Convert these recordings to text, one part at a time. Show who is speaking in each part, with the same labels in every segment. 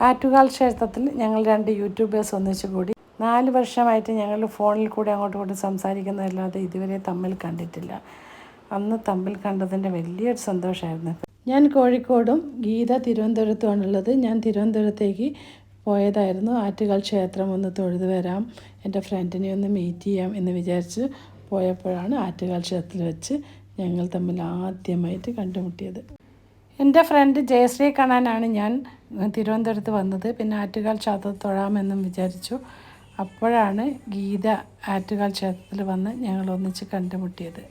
Speaker 1: ആറ്റുകാൽ ക്ഷേത്രത്തിൽ ഞങ്ങൾ രണ്ട് യൂട്യൂബേഴ്സ് ഒന്നിച്ചു കൂടി നാല് വർഷമായിട്ട് ഞങ്ങൾ ഫോണിൽ കൂടി അങ്ങോട്ടും ഇങ്ങോട്ടും സംസാരിക്കുന്നതല്ലാതെ ഇതുവരെ തമ്മിൽ കണ്ടിട്ടില്ല. അന്ന് തമ്മിൽ കണ്ടതിന്റെ വലിയൊരു സന്തോഷമായിരുന്നു. ഞാൻ കോഴിക്കോടും ഗീത തിരുവനന്തപുരത്തുമാണുള്ളത്. ഞാൻ തിരുവനന്തപുരത്തേക്ക് പോയതായിരുന്നു. ആറ്റുകാൽ ക്ഷേത്രം ഒന്ന് തൊഴുതു വരാം എന്റെ ഫ്രണ്ടിനെ ഒന്ന് മീറ്റ് ചെയ്യാം എന്ന് വിചാരിച്ച് പോയപ്പോഴാണ് ആറ്റുകാൽ ക്ഷേത്രത്തിൽ വെച്ച് ഞങ്ങൾ തമ്മിൽ ആദ്യമായിട്ട് കണ്ടുമുട്ടിയത്. എന്റെ ഫ്രണ്ട് ജയശ്രീ കാണാനാണ് ഞാൻ തിരുവനന്തപുരത്ത് വന്നത്. പിന്നെ ആറ്റുകാൽ ക്ഷേത്രത്തിൽ തൊഴാമെന്നും വിചാരിച്ചു. അപ്പോഴാണ് ഗീത ആറ്റുകാൽ ക്ഷേത്രത്തിൽ വന്ന് ഞങ്ങൾ ഒന്നിച്ച് കണ്ടുമുട്ടിയത്.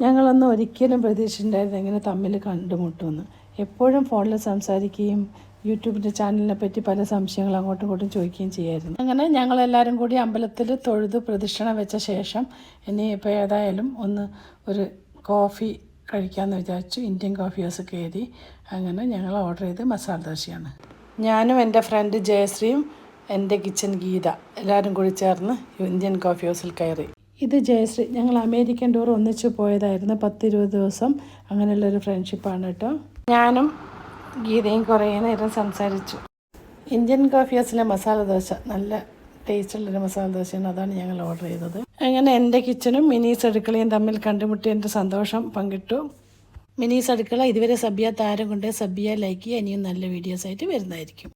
Speaker 1: ഞങ്ങളൊന്നും ഒരിക്കലും പ്രതീക്ഷിച്ചിട്ടുണ്ടായിരുന്നു ഇങ്ങനെ തമ്മിൽ കണ്ടുമുട്ടുമെന്ന്. എപ്പോഴും ഫോണിൽ സംസാരിക്കുകയും യൂട്യൂബിന്റെ ചാനലിനെ പറ്റി പല സംശയങ്ങൾ അങ്ങോട്ടും ഇങ്ങോട്ടും ചോദിക്കുകയും ചെയ്യായിരുന്നു. അങ്ങനെ ഞങ്ങളെല്ലാവരും കൂടി അമ്പലത്തിൽ തൊഴുതു പ്രദക്ഷിണ വെച്ച ശേഷം ഇനി ഇപ്പോൾ ഏതായാലും ഒന്ന് ഒരു കോഫി കഴിക്കാമെന്ന് വിചാരിച്ചു ഇന്ത്യൻ കോഫി ഹൗസ് കയറി. അങ്ങനെ ഞങ്ങൾ ഓർഡർ ചെയ്ത് മസാല ദോശയാണ്. ഞാനും എന്റെ ഫ്രണ്ട് ജയശ്രീയും എന്റെ കിച്ചൻ ഗീത എല്ലാവരും കൂടി ചേർന്ന് ഇന്ത്യൻ കോഫി ഹൗസിൽ കയറി. ഇത് ജയശ്രീ ഞങ്ങൾ അമേരിക്കൻ ടൂർ ഒന്നിച്ച് പോയതായിരുന്നു പത്തിരുപത് ദിവസം. അങ്ങനെയുള്ളൊരു ഫ്രണ്ട്ഷിപ്പാണ് കേട്ടോ. ഞാനും ഗീതയും കുറേ നേരം സംസാരിച്ചു. ഇന്ത്യൻ കോഫി ഹൗസിലെ മസാല ദോശ നല്ല ടേസ്റ്റുള്ളൊരു മസാല ദോശയാണ് അതാണ് ഞങ്ങൾ ഓർഡർ ചെയ്തത്. അങ്ങനെ എന്റെ കിച്ചനും മിനീസ് അടുക്കളയും തമ്മിൽ കണ്ടുമുട്ടിയതിന്റെ സന്തോഷം പങ്കിട്ടു. മിനീസ് അടുക്കള ഇതുവരെ സബ്യ താരം കൊണ്ട് സബ്യ ലൈക്ക് ചെയ്യുക ഇനിയും നല്ല വീഡിയോസായിട്ട് വരുന്നതായിരിക്കും.